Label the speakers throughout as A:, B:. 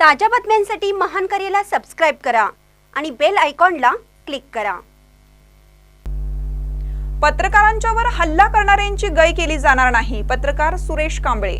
A: ताज्या बातम्यांसाठी महान करेला सबस्क्राईब करा आणि बेल आयकॉनला क्लिक करा.
B: पत्रकारांच्यावर हल्ला करणाऱ्यांची गय केली जाणार नाही. पत्रकार सुरेश कांबळे.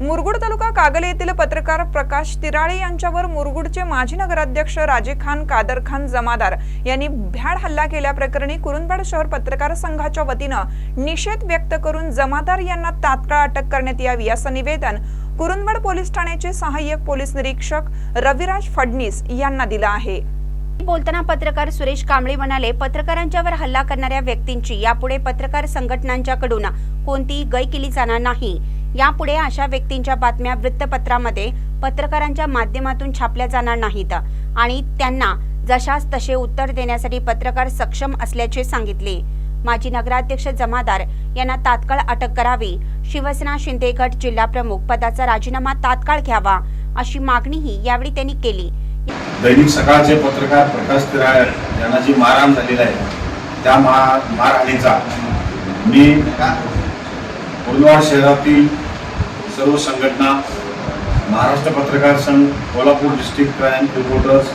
B: मुरगुड तालुका कागल येथील पत्रकार प्रकाश तिराळे यांच्यावर मुरगुडचे माजी नगराध्यक्ष राजे खान कादर खान जमादार यांनी भ्याड हल्ला केल्याप्रकरणी कुरुंदवाड शहर पत्रकार संघाच्या वतीनं निषेध व्यक्त करून जमादार यांना तात्काळ अटक करण्यात यावी असं निवेदन कुरुंदवड पोलीस ठाण्याचे सहाय्यक पोलीस निरीक्षक रविराज फडणीस यांना दिलं आहे.
A: बोलताना पत्रकार सुरेश कांबळे म्हणाले पत्रकारांच्यावर हल्ला करणाऱ्या व्यक्तींची यापुढे पत्रकार संघटनांच्याकडून कोणतीही गय केली जाणार नाही. यापुढे अशा व्यक्तींच्या बातम्या वृत्तपत्रामध्ये पत्रकारांच्या माध्यमातून छापल्या जाणार नाहीत आणि त्यांना जशास तसे उत्तर देण्यासाठी पत्रकार सक्षम असल्याचे सांगितले. माजी नगराध्यक्ष जमादार यांना तात्काळ अटक करावी. शिवसेना शिंदे गट जिल्हा प्रमुख पदाचा राजीनामा तात्काळ घ्यावा अशी मागणीही यावेळी त्यांनी केली.
C: दैनिक सकाळचे पत्रकार प्रकाश तिराळ यांना जी मारहाण झालेली आहे त्या मा मारहाणीचा मी कुर्लवाड शहरातील सर्व संघटना महाराष्ट्र पत्रकार संघ Kolhapur district crime reporters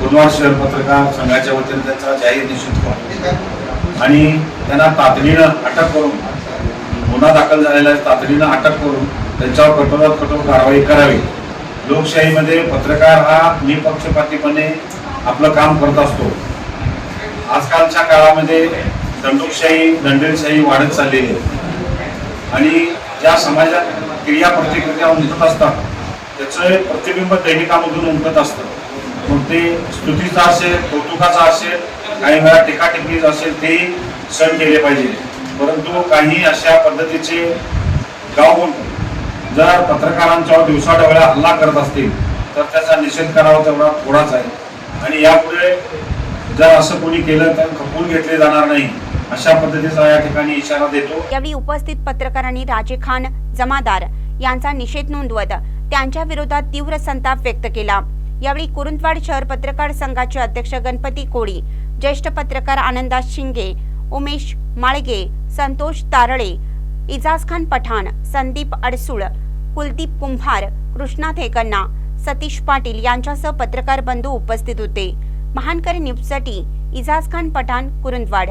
C: Kurlawad शहर पत्रकार संघाच्या वतीने त्यांचा जाहीर निश्चित करतो. आणि त्यांना तातडीनं अटक करून गुन्हा दाखल झालेला आहे तातडीनं अटक करून त्यांच्यावर कठोरात कठोर कारवाई करावी. लोकशाहीमध्ये पत्रकार हा निपक्षपातीपणे आपलं काम करत असतो. आजकालच्या काळामध्ये दंडुकशाही दंडेलशाही वाढत चाललेली आहे. आणि ज्या समाजात क्रिया प्रतिक्रिया उमटत असतात त्याचं प्रतिबिंब दैनिकामधून उमटत असतं. मग ते स्तुतीचा असेल कौतुकाचा असेल आणि मला टीका असेल ते सण केले पाहिजे. परंतु काही अशा पद्धतीचे गावून जर पत्रकारांच्यावर दिवसाढवळ्या हल्ला करत असतील तर त्याचा निषेध करावा तेवढा थोडाच आहे. आणि यापुढे जर असं कोणी केलं तर खपवून घेतले जाणार नाही. अशा पद्धतीचा या ठिकाणी इशारा देतो.
A: यावेळी उपस्थित पत्रकारांनी राजे खान जमादार यांचा निषेध नोंदवत त्यांच्या विरोधात तीव्र संताप व्यक्त केला. यावेळी कुरुंदवाड शहर पत्रकार संघाचे अध्यक्ष गणपती कोळी ज्येष्ठ पत्रकार आनंदा शिंगे उमेश माळगे संतोष तारळे इजाज खान पठाण संदीप अडसूळ कुलदीप कुंभार कृष्णा थेकन्ना सतीश पाटील यांच्यासह पत्रकार बंधू उपस्थित होते. महानकर न्यूजसाठी इजाज खान पठाण कुरुंदवाड.